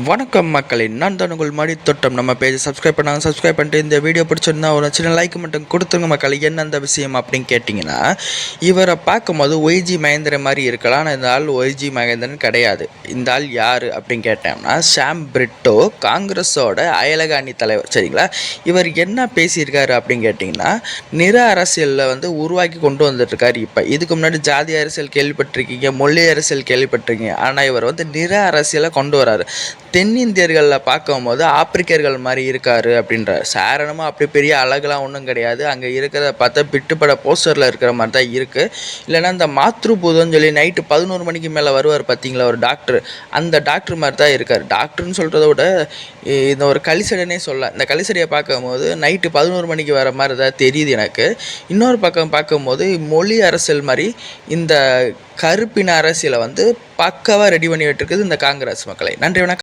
வணக்கம் மக்களே நான் தான் உங்கள் மடி தொட்டம். நம்ம பேஜ் சப்ஸ்கிரைப் பண்ணாங்க சப்ஸ்கிரைப் பண்ணிட்டு இந்த வீடியோ பிடிச்சிருந்தா ஒரு சின்ன லைக் மட்டும் கொடுத்துருங்க மக்கள். என்ன அந்த விஷயம் அப்படின்னு கேட்டிங்கன்னா இவரை பார்க்கும்போது ஒய்ஜி மகேந்திரன் மாதிரி இருக்கலாம். ஆனால் இந்த ஆள் ஒய்ஜி மகேந்திரன் கிடையாது. இந்த ஆள் யார் அப்படின்னு கேட்டோம்னா ஷாம் பிரிட்டோ காங்கிரஸோட அயலக அணி தலைவர். சரிங்களா? இவர் என்ன பேசியிருக்காரு அப்படின்னு கேட்டிங்கன்னா நிற அரசியலில் வந்து உருவாக்கி கொண்டு வந்துட்டுருக்காரு இப்போ. இதுக்கு முன்னாடி ஜாதி அரசியல் கேள்விப்பட்டிருக்கீங்க மொழி அரசியல் கேள்விப்பட்டிருக்கீங்க. ஆனால் இவர் வந்து நிற அரசியலை கொண்டு வராரு. தென்னிந்தியர்களில் பார்க்கும்போது ஆப்பிரிக்கர்கள் மாதிரி இருக்காரு அப்படின்ற சாரணமாக அப்படி பெரிய அழகுலாம் ஒன்றும் கிடையாது. அங்கே இருக்கிறத பார்த்தா பிட்டுப்பட போஸ்டரில் இருக்கிற மாதிரி தான் இருக்குது இல்லைன்னா இந்த மாத்ருபூதம்னு சொல்லி நைட்டு பதினோரு மணிக்கு மேலே வருவார் பார்த்தீங்களா ஒரு டாக்டர் அந்த டாக்டர் மாதிரி தான் இருக்கார். டாக்டர்னு சொல்கிறத விட இந்த ஒரு கலிசடனே சொல்ல இந்த கலிசடையை பார்க்கும்போது நைட்டு பதினோரு மணிக்கு வர மாதிரி தான் தெரியுது எனக்கு. இன்னொரு பக்கம் பார்க்கும்போது மொழி அரசியல் மாதிரி இந்த கருப்பின அரசியலை வந்து பக்காவாக ரெடி பண்ணி விட்டுருக்குது இந்த காங்கிரஸ் மக்களை. நன்றி வணக்கம்.